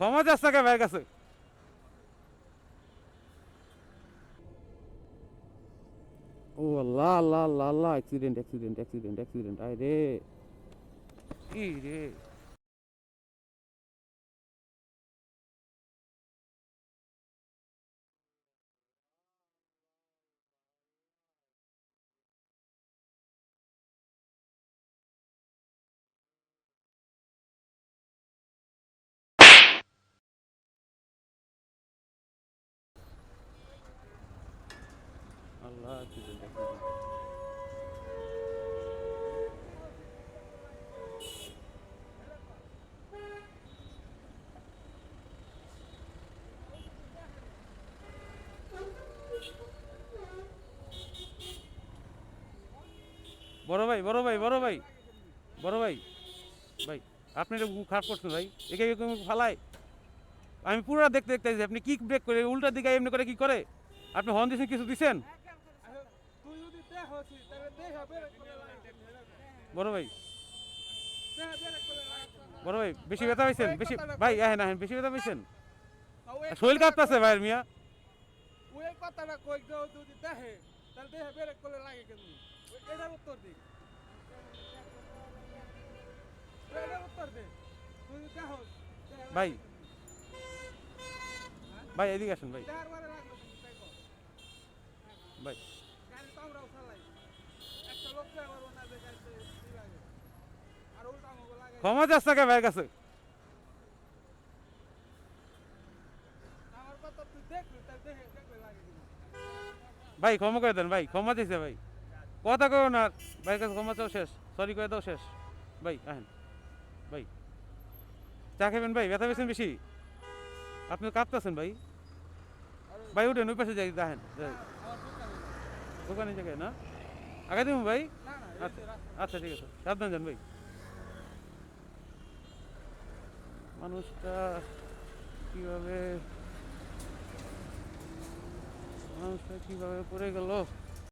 ক্ষমা চাস না ভাইয়ের কাছে? ও Allah Allah Allah Allah accident accident accident accident আয় রে। কি রে? বড় ভাই বড় ভাই বড় ভাই বড় ভাই ভাই, আপনি এটা খারাপ করছেন ভাই। একে ফালায়। আমি পুরো দেখতে দেখতে আপনি কি ব্রেক করে, উল্টা দিকে এমনি করে কি করে? আপনি হর্ন দিয়েছেন, কিছু দিছেন তুই যদি দেহ হচ্ছিস তাহলে দেহ বেরেক করে লাগে বড় ভাই। বড় ভাই বেশি ব্যথা পাইছেন বেশি ভাই হ্যাঁ না বেশি ব্যথা পাইছেন শরীর কাঁপতেছে ভাইয়ের মিয়া। ওই কথাটা কই দাও যদি দেহে তাহলে দেহ বেরেক করে লাগে কেন এটার উত্তর দি। এটার উত্তর তুই ভাই। ভাই এদিকে আসেন ভাই। ভাই। ক্ষমা চাস না ভাইয়ের কাছে? ভাই ক্ষমা করে দেন ভাই ক্ষমা চাইছে ভাই। কথা কেউ না ভাইয়ের কাছে ক্ষমা চাও শেষ সরি করে দাও শেষ। ভাই আহেন ভাই। চা খাবেন ভাই ব্যথা পেয়েছেন বেশি? আপনি কাঁপতেছেন ভাই। ভাই উঠেন ওই পাশে যাই দেখেন দোকানে জায়গায় না? আগে দিব ভাই? আচ্ছা আচ্ছা ঠিক আছে। সাবধান যান ভাই। মানুষটা কীভাবে মানুষটা কীভাবে পড়ে গেল?